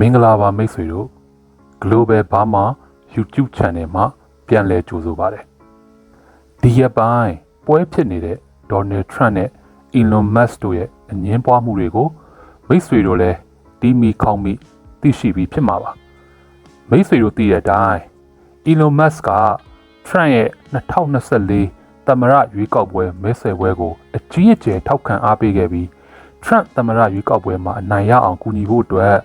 မင်္ဂလာပါမိတ်ဆွေတို့ Global Burma YouTube Channel မှာပြန်လည်ကြိုဆိုပါရစေဒီရက်ပိုင်းပွဲဖြစ်နေတဲ့ Donald Trump နဲ့ Elon Musk တို့ရဲ့အငင်းပွားမှုတွေကိုမိတ်ဆွေတို့လည်းတီးမီခေါင်းမီသိရှိပြီးဖြစ်မှာပါမိတ်ဆွေတို့သိတဲ့အတိုင်း Elon Musk က Trump ရဲ့2024သမ္မတရွေးကောက်ပွဲမဲဆွယ်ပွဲကိုအကြီးအကျယ်ထောက်ခံအားပေးခဲ့ပြီး Trump သမ္မတရွေးကောက်ပွဲမှာအနိုင်ရအောင်ကူညီဖို့အတွက်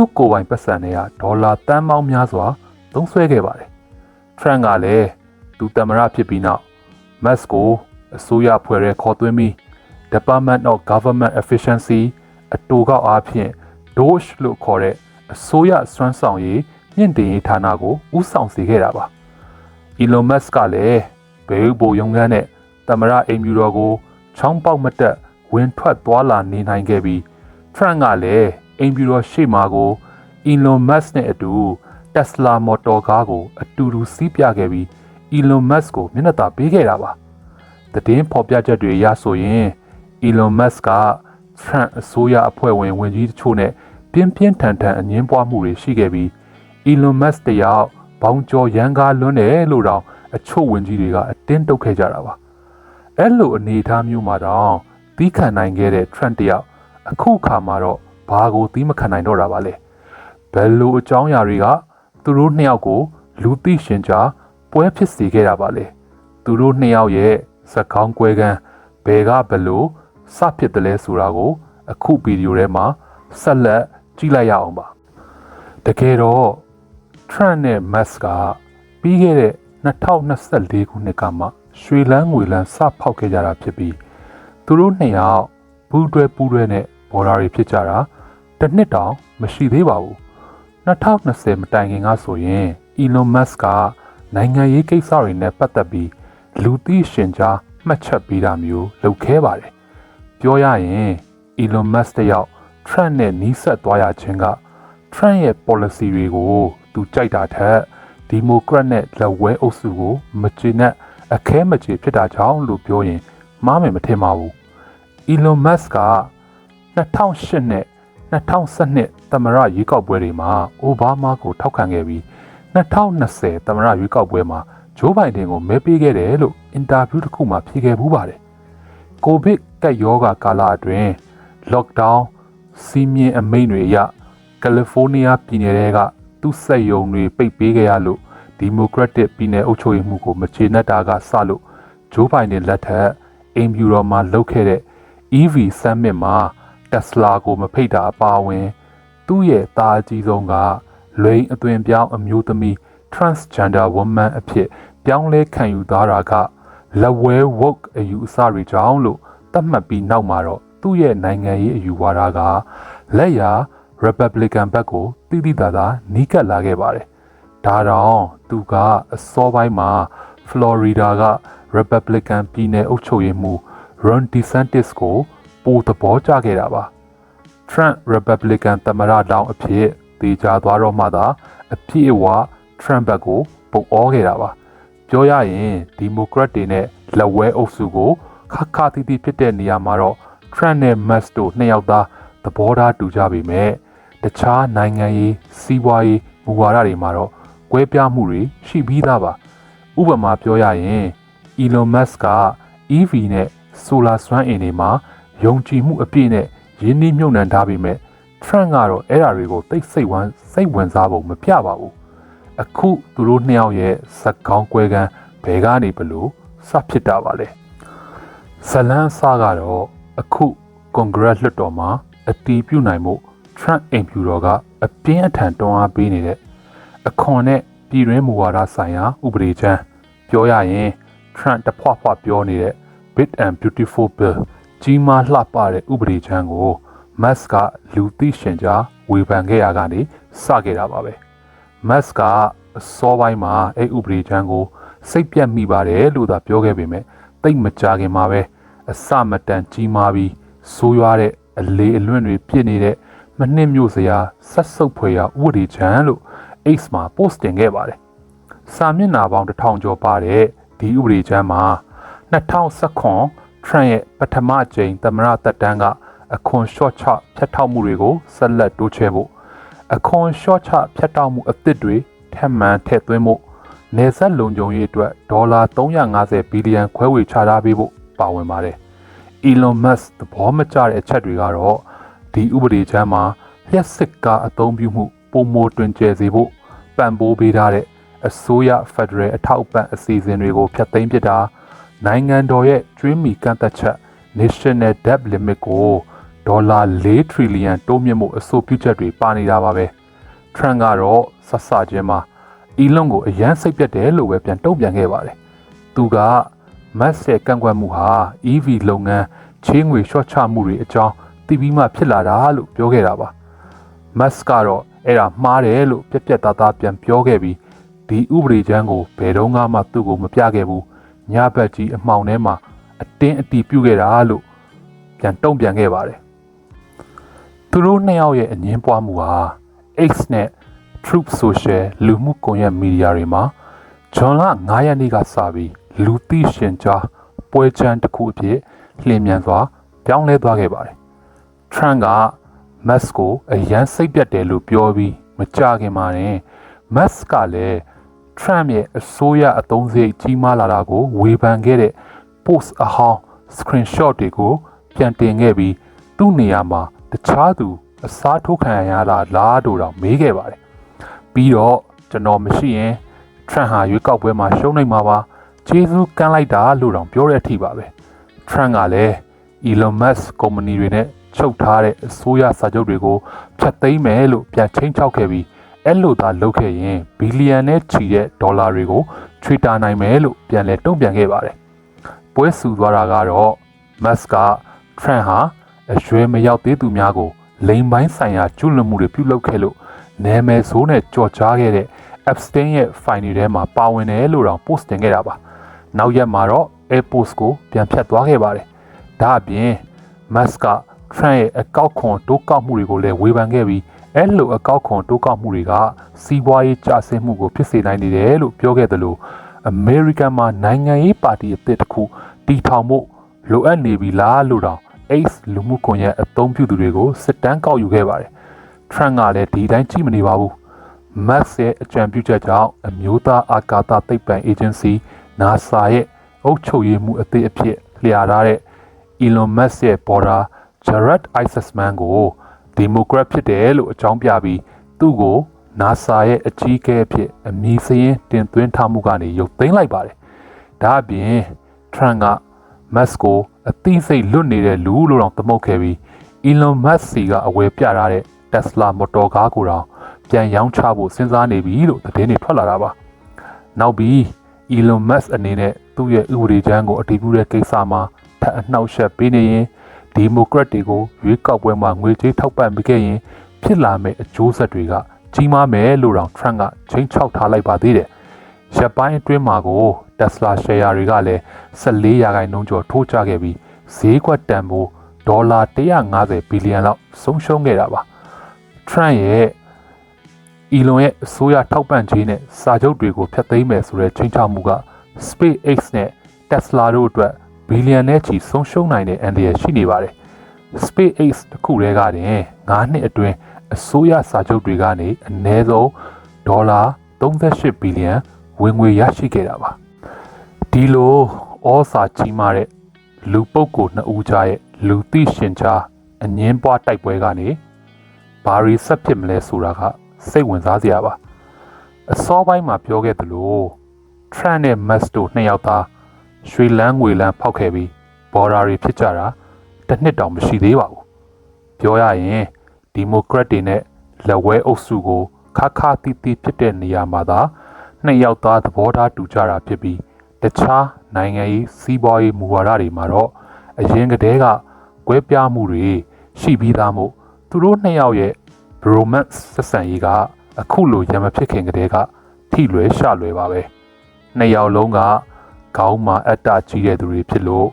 သူ့ကိုယ်ပိုင်ပတ်စံတွေကဒေါ်လာတန်ပေါင်းများစွာသုံးစွဲခဲ့ပါတယ်။ Trump ကလည်းသူသမ္မတဖြစ်ပြီးနောက် Musk ကိုအစိုးရဖွဲ့ရဲခေါ်သွင်းပြီး Department of Government Efficiency အတူကောက်အားဖြင့် DOGE လို့ခေါ်တဲ့အစိုးရစွမ်းဆောင်ရည်မြင့်တင်ရေးဌာနကိုဦးဆောင်စေခဲ့တာပါ။ Elon Musk ကလည်းဘဲဥပိုရုံးခန်းနဲ့သမ္မတအိမ်ဖြူတော်ကိုချောင်းပေါက်မတက်ဝင်ထွက်သွားလာနေနိုင်ခဲ့ပြီး Trump ကလည်း အိမ်ဖြူတော်ရှေ့မှာကို Elon Musk နဲ့အတူ Tesla Motor ကားကိုအတူတူစီးပြခဲ့ပြီး Elon Musk ကိုမျက်နှာသာပေးခဲ့တာပါ။သတင်းဖော်ပြချက်တွေအရဆိုရင် Elon Musk က Trump အစိုးရအဖွဲ့ဝင်ဝင်ကြီးတချို့နဲ့ပြင်းပြင်းထန်ထန်အငင်းပွားမှုတွေရှိခဲ့ပြီး Elon Musk တယောက်ဘောင်ကျော်ရန်ကားလွန်းတယ်လို့တောင်အချို့ဝင်ကြီးတွေကအတင်းတုတ်ခဲ့ကြတာပါ။အဲ့လိုအနေအထားမျိုးမှာတော့သီးခံနိုင်ခဲ့တဲ့ Trump တယောက်အခုခါမှာတော့ ဘာကိုသီးမခံနိုင်တော့တာပါလဲ။ဘယ်လိုအကြောင်းအရာတွေကသူတို့နှစ်ယောက်ကိုလူသိရှင်ကြားပွဲဖြစ်စေခဲ့တာပါလဲ။သူတို့နှစ်ယောက်ရဲ့စကောင်းကွဲကန်းဘယ်ကဘယ်လိုစဖြစ်တယ်လဲဆိုတာကို အခုဗီဒီယိုထဲမှာဆက်လက်ကြည့်လိုက်ရအောင်ပါ။တကယ်တော့ Trump နဲ့ Musk ကပြီးခဲ့တဲ့2024ခုနှစ်ကမှရွှေလန်းငွေလန်းစဖောက်ခဲ့ကြတာဖြစ်ပြီးသူတို့နှစ်ယောက်ဘူးတွဲပူးတွဲနဲ့ဘော်ဒါတွေဖြစ်ကြတာ တစ်နှစ်တောင်မရှိသေးပါဘူး2020မတိုင်ခင်ကဆိုရင် Elon Musk ကနိုင်ငံရေးကိစ္စတွေနဲ့ပတ်သက်ပြီးလူသိရှင်ကြားမှတ်ချက်ပေးတာမျိုးလုပ်ခဲ့ပါတယ်ပြောရရင် Elon Musk တယောက် Trump နဲ့နီးစပ်သွားရခြင်းက Trump ရဲ့ policy တွေကိုသူကြိုက်တာထက်ဒီမိုကရက်နဲ့လက်ဝဲအုပ်စုကိုမကျေနပ်အခဲမကျေဖြစ်တာကြောင့်လို့ပြောရင်မှားမယ်မထင်ပါဘူး။ Elon Musk က2008နဲ့ 2012သမ္မတရွေးကောက်ပွဲတွေမှာအိုဘားမားကိုထောက်ခံခဲ့ပြီး2020သမ္မတရွေးကောက်ပွဲမှာဂျိုးဘိုင်ဒန်ကိုမဲပေးခဲ့တယ်လို့အင်တာဗျူးတစ်ခုမှာဖြေခဲ့ဘူးပါတယ်။ကိုဗစ်ကပ်ရောဂါကာလအတွင်း lockdown စီးမြင်အမိန့်တွေအရကယ်လီဖိုးနီးယားပြည်နယ်ကသူ့စက်ယုံတွေပိတ်ပေးခဲ့ရလို့ဒီမိုကရက်တစ်ပြည်နယ်အုပ်ချုပ်ရေးမှုကိုမချေနှက်တာကစလို့ဂျိုးဘိုင်ဒန်လက်ထက်အိမ်ဖြူတော်မှာလုပ်ခဲ့တဲ့ EV Summit မှာ Tesla ကိုမဖိတ်တာအပါအဝင် သူ့ရဲ့သားအကြီးဆုံးကလိန်အသွင်ပြောင်းအမျိုးသမီး transgender woman အဖြစ်ပြောင်းလဲခံယူသားတာကလက်ဝဲ woke အယူအဆတွေကြောင့်လို့သတ်မှတ်ပြီးနောက်မှာတော့သူ့ရဲ့နိုင်ငံရေးအယူဝါဒကလက်ရာ Republican ဘက်ကိုတိတိတသာနီးကပ်လာခဲ့ပါတယ်။ဒါတောင်သူကအစောပိုင်းမှာ Florida က Republican ပြည်နယ်အုပ်ချုပ်ရေးမှူး Ron DeSantis ကို ပိုသဘောကျခဲ့တာပါ။ Trump Republican သမ္မတလောင်းအဖြစ်တည်ကြသွားတော့မှသာအပြည့်အဝ Trump ဘက်ကိုပုံဩခဲ့တာပါ။ပြောရရင် Democrat တွေနဲ့လက်ဝဲအုပ်စုကိုခါခါတီးတီးဖြစ်တဲ့နေရာမှာတော့ Trump နဲ့ Musk တို့နှစ်ယောက်သားသဘောထားတူကြပေမဲ့တခြားနိုင်ငံရေးစီးပွားရေးမူဝါဒတွေမှာတော့ကွဲပြားမှုတွေရှိပြီးသားပါဥပမာပြောရရင် Elon Musk က EV နဲ့ Solar စွမ်းအင်တွေမှာ ယုံကြည်မှုအပြည့်နဲ့ရင်းနှီးမြှုပ်နှံထားပေမဲ့ Trump ကတော့အဲ့ဓာတွေကိုသိစိတ်ဝမ်းစိတ်ဝင်စားဖို့မပြပါဘူးအခုသူတို့နှစ်ယောက်ရဲ့စကောင်းကွဲကန်းဘယ်ကနေဘလို့စဖြစ်တာပါလဲဇလန်းစားကတော့အခုကွန်ဂရက်လွှတ်တော်မှာအတီးပြုတ်နိုင်မှု Trump အိမ်ဖြူတော်ကအပြင်းအထန်တွန်းအားပေးနေတဲ့အခွန်နဲ့ပြည်တွင်းမူဝါဒဆိုင်ရာဥပဒေချမ်းပြောရရင် Trump တဖွဖွပြောနေတဲ့ Big and Beautiful Bill ကြီးမားလှပတဲ့ဥပဒေချမ်းကို Musk ကလူသိရှင်ကြားဝေဖန်ခဲ့ရကနေစခဲ့တာပါပဲ Musk ကအစောပိုင်းမှာအဲ့ဥပဒေချမ်းကို စိတ်ပြတ်မိပါတယ်လို့သာပြောခဲ့ပေမဲ့တိတ်မကြခင်မှာပဲအစမတန်ကြီးမားပြီးဆိုးရွားတဲ့အလေအလွင့်တွေပြစ်နေတဲ့မနှင်းမျိုးစရာဆက်စုပ်ဖွယ်ရာဥပဒေချမ်းလို့ X မှာ post တင်ခဲ့ပါတယ်။စာမျက်နှာပေါင်းတစ်ထောင်ကျော်ပါတဲ့ဒီဥပဒေချမ်းမှာ2019 Trump ရဲ့ပထမကြိမ်သမ္မတသက်တမ်းကအခွန် short ချဖြတ်ထောက်မှုတွေကိုဆက်လက်တိုးချဲ့ဖို့အခွန်ရှော့ချဖြတ်တောက်မှုအသစ်တွေထပ်မံထည့်သွင်းမှုနေဆက်လုံခြုံရေးအတွက်ဒေါ်လာ350ဘီလီယံခွဲဝေချထားပေးဖို့ပါဝင်ပါတယ်။ Elon Musk သဘောမကျတဲ့အချက်တွေကတော့ဒီဥပဒေချမ်းမှာလျှက်စစ်ကားအသုံးပြုမှုပုံမိုတွင်ကျယ်စေဖို့ပံ့ပိုးပေးထားတဲ့အစိုးရဖက်ဒရယ်အထောက်အပံ့အစီအစဉ်တွေကိုဖျက်သိမ်းပစ်တာ နိုင်ငံတော်ရဲ့ကျွေးမီကန့်သက်ချက် National Debt Limit ကိုဒေါ်လာ4 trillion တိုးမြင့်မှုအဆိုပြုချက်တွေပါနေတာပါပဲ။ Trump ကတော့ဆက်စချင်းမှာ Elon ကိုအရန်စိတ်ပြတ်တယ်လို့ပဲပြန်တုံ့ပြန်ခဲ့ပါတယ်။သူကမတ်ဆက်ကန့်ကွက်မှုဟာ EV လုပ်ငန်းချေးငွေလျှော့ချမှုတွေအကြောင်းသိပြီးမှဖြစ်လာတာလို့ပြောခဲ့တာပါ။ Musk ကတော့အဲ့ဒါမှားတယ်လို့ပြက်ပြက်သားသားပြန်ပြောခဲ့ပြီးဒီဥပဒေချမ်းကိုဘယ်တော့မှသူ့ကိုမပြခဲ့ဘူး ညဘက်ကြီးအမှောင်ထဲမှာအတင်းအတီးပြုတ်ခဲ့တာလို့ပြန်တုံ့ပြန်ခဲ့ပါတယ်သူတို့နှစ်ယောက်ရဲ့အငင်းပွားမှုဟာ X နဲ့ Truth Social လူမှုကွန်ရက်မီဒီယာတွေမှာဂျွန်လ9ရက်နေ့ကစပြီးလူသိရှင်ကြားပွဲချမ်းတစ်ခုအဖြစ်လျင်မြန်စွာပြောင်းလဲသွားခဲ့ပါတယ်။ Trump က Musk ကိုအရန်စိတ်ပြတ်တယ်လို့ပြောပြီးမကြခင်မှာနေ Musk ကလည်း Trump ရဲ့အစိုးရအသုံးစရိတ်ကြီးမားလာတာကိုဝေဖန်ခဲ့တဲ့ post အဟောင်း screenshot တွေကိုပြန်တင်ခဲ့ပြီးသူ့နေရာမှာတခြားသူအစားထိုးခံရတာလားတို့တော့မေးခဲ့ပါတယ်ပြီးတော့ကျွန်တော်မရှိရင်ထရန့်ဟာရွေးကောက်ပွဲမှာရှုံးနိုင်မှာပါဂျေဇူးကမ်းလိုက်တာလို့တောင်ပြောတဲ့အထိပါပဲထရန့်ကလည်း Elon Musk ကုမ္ပဏီတွေနဲ့ချုပ်ထားတဲ့အစိုးရစာချုပ်တွေကိုဖျက်သိမ်းမယ်လို့ပြန်ချင်းချောက်ခဲ့ပြီး အဲ့လိုသာလုပ်ခဲ့ရင်ဘီလီယံနဲ့ချီတဲ့ဒေါ်လာတွေကိုချွေတာနိုင်မယ်လို့ပြန်လဲတုံ့ပြန်ခဲ့ပါတယ်ပွဲဆူသွားတာကတော့ Musk က Trump ဟာအရွယ်မရောက်သေးသူများကိုလိမ်ပိုင်းဆိုင်ရာကျူးလွန်မှုတွေပြုလုပ်ခဲ့လို့နာမည်ဆိုးနဲ့ကြော်ကြားခဲ့တဲ့ Epstein ရဲ့ file တွေထဲမှာပါဝင်တယ်လို့တောင် post တင်ခဲ့တာပါနောက်ရက်မှာတော့ AirPost ကိုပြန်ဖြတ်သွားခဲ့ပါတယ်ဒါအပြင် Musk က Trump ရဲ့အကောက်ခွန်တိုးကောက်မှုတွေကိုလည်းဝေဖန်ခဲ့ပြီး အဲ့လိုအကောက်ခွန်တိုးကောက်မှုတွေကစီးပွားရေးကျဆင်းမှုကိုဖြစ်စေနိုင်နေတယ်လို့ပြောခဲ့တယ်လို့အမေရိကန်မှာနိုင်ငံရေးပါတီအသစ်တစ်ခုတည်ထောင်ဖို့လိုအပ်နေပြီလားလို့တောင် Ace လူမှုကွန်ရက်အသုံးပြုသူတွေကိုစစ်တမ်းကောက်ယူခဲ့ပါတယ်။ Trump ကလည်းဒီတိုင်းကြည့်မနေပါဘူး။ Max ရဲ့အကြံပြုချက်ကြောင့်အမျိုးသားအာကာသသိပ္ပံ Agency NASA ရဲ့အုပ်ချုပ်ရေးမှုအသစ်အဖြစ်လျာထားတဲ့ Elon Musk ရဲ့ border Jared Isaacman ကို Democrat ဖြစ်တယ်လို့အကြောင်းပြပြီးသူ့ကို NASA ရဲ့အကြီးအကဲအဖြစ်အမည်စရင်းတင်သွင်းထားမှုကနေရုပ်သိမ်းလိုက်ပါတယ်။ဒါအပြင် Trump က Musk ကိုအသိစိတ်လွတ်နေတဲ့လူလို့တော့သမုတ်ခဲ့ပြီး Elon Musk စီကအဝယ်ပြထားတဲ့ Tesla မော်တော်ကားကိုတော့ပြန်ရောင်းချဖို့စဉ်းစားနေပြီလို့သတင်းတွေထွက်လာတာပါ။နောက်ပြီး Elon Musk အနေနဲ့သူ့ရဲ့ဥပဒေချမ်းကိုအတည်ပြုတဲ့ကိစ္စမှာထပ်အနှောက်အယှက်ပေးနေရင် ဒီမိုကရက်တွေကိုရွေးကောက်ပွဲမှာငွေကြေးထောက်ပံ့ပေးခဲ့ရင်ဖြစ်လာမယ့်အကျိုးဆက်တွေကကြီးမားမယ်လို့တောင် Trump ကချိန်ချောက်ထားလိုက်ပါသေးတယ်။ရပ်ပိုင်းအတွင်းမှာကို Tesla share တွေကလည်း14ရာခိုင်နှုန်းကျော်ထိုးကျခဲ့ပြီးဈေးကွက်တန်ဖိုးဒေါ်လာ150ဘီလီယံလောက်ဆုံးရှုံးခဲ့တာပါ။ Trump ရဲ့ Elon ရဲ့အစိုးရထောက်ပံ့ခြင်းနဲ့စာချုပ်တွေကိုဖျက်သိမ်းမယ်ဆိုတဲ့ချိန်ချမှုက SpaceX နဲ့ Tesla တို့အတွက် ဘီလီယံနဲ့ချီဆုံးရှုံးနိုင်တဲ့အန္တရာယ်ရှိနေပါတယ်။ SpaceX တခုတည်းကတင်9နှစ်အတွင်းအစိုးရစာချုပ်တွေကနေအနည်းဆုံးဒေါ်လာ38ဘီလီယံဝင်ငွေရရှိခဲ့တာပါဒီလိုဩစာကြီးမားတဲ့လူပုဂ္ဂိုလ်နှစ်ဦးကြားရဲ့လူသိရှင်ကြားအငင်းပွားတိုက်ပွဲကနေဘာရီဆက်ဖြစ်မလဲဆိုတာကစိတ်ဝင်စားစရာပါအစောပိုင်းမှာပြောခဲ့သလို Trump နဲ့ Musk တို့နှစ်ယောက်သား ရွှေလန်းငွေလန်းဖောက်ခဲ့ပြီးဘော်ဒါတွေဖြစ်ကြတာတစ်နှစ်တောင်မရှိသေးပါဘူးပြောရရင်ဒီမိုကရက်တွေနဲ့လက်ဝဲအုပ်စုကိုခါခါတီးတီးဖြစ်တဲ့နေရာမှာသာနှစ်ယောက်သားသဘောထားတူကြတာဖြစ်ပြီးတခြားနိုင်ငံရေးစီးပွားရေးမူဝါဒတွေမှာတော့အရင်ကတည်းကကွဲပြားမှုတွေရှိပြီးသားမို့သူတို့နှစ်ယောက်ရဲ့ romance ဆက်ဆံရေးကအခုလိုရံမဖြစ်ခင်ကတည်းကထိလွယ်ရှလွယ်ပါပဲနှစ်ယောက်လုံးက ခေါင်းမှာအတ္တကြီးတဲ့သူတွေဖြစ်လို့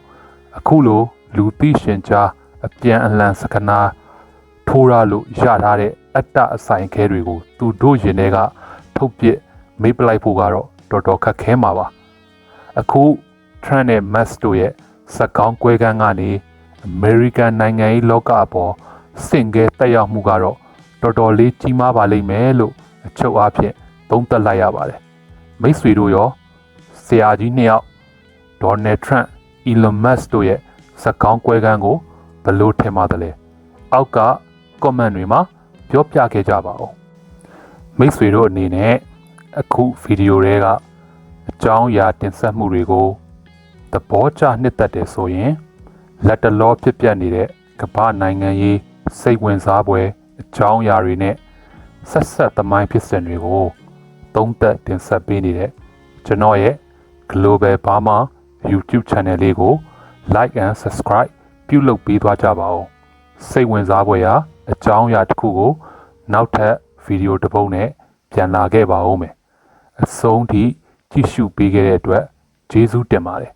အခုလိုလူသိရှင်ကြားအပြန်အလှန်စကနာထိုးရလို့ရထားတဲ့အတ္တအဆိုင်ခဲတွေကိုသူတို့ရင်ထဲကထုတ်ပစ်မေးပလိုက်ဖို့ကတော့တော်တော်ခက်ခဲမှာပါအခု Trump နဲ့ Musk တို့ရဲ့စကောင်းကွဲကန်းကနေ American နိုင်ငံရေးလောကအပေါ်စင်ကဲတက်ရောက်မှုကတော့တော်တော်လေးကြီးမားပါလိမ့်မယ်လို့အချုပ်အားဖြင့်သုံးသပ်လိုက်ရပါတယ်မိတ်ဆွေတို့ရော ဆရာကြီးနှစ်ယောက်ဒေါ်နယ်ထရန့်အီလွန်မတ်စ်တို့ရဲ့စကောင်းကွဲကန်းကိုဘယ်လို့ထင်ပါသလဲအောက်က comment တွေမှာပြောပြခဲ့ကြပါဦးမိတ်ဆွေတို့အနေနဲ့အခုဗီဒီယိုတွေကအကြောင်းအရာတင်ဆက်မှုတွေကိုသဘောကျနှစ်သက်တယ်ဆိုရင်လက်တလောဖြစ်ပျက်နေတဲ့ကမ္ဘာနိုင်ငံရေးစိတ်ဝင်စားပွဲအကြောင်းအရာတွေနဲ့ဆက်ဆက်သမိုင်းဖြစ်စဉ်တွေကိုသုံးသပ်တင်ဆက်ပေးနေတဲ့ကျွန်တော်ရဲ့ Global Burma YouTube Channel လေးကို Like and Subscribe ပြုလုပ်ပေးသွားကြပါဦးစိတ်ဝင်စားပွဲရာအကြောင်းအရာတစ်ခုကို နောက်ထပ်ဗီဒီယိုတစ်ပုဒ်နဲ့ပြန်လာခဲ့ပါဦးမယ်အဆုံးထိကြည့်ရှုပေးခဲ့တဲ့အတွက်ကျေးဇူးတင်ပါတယ်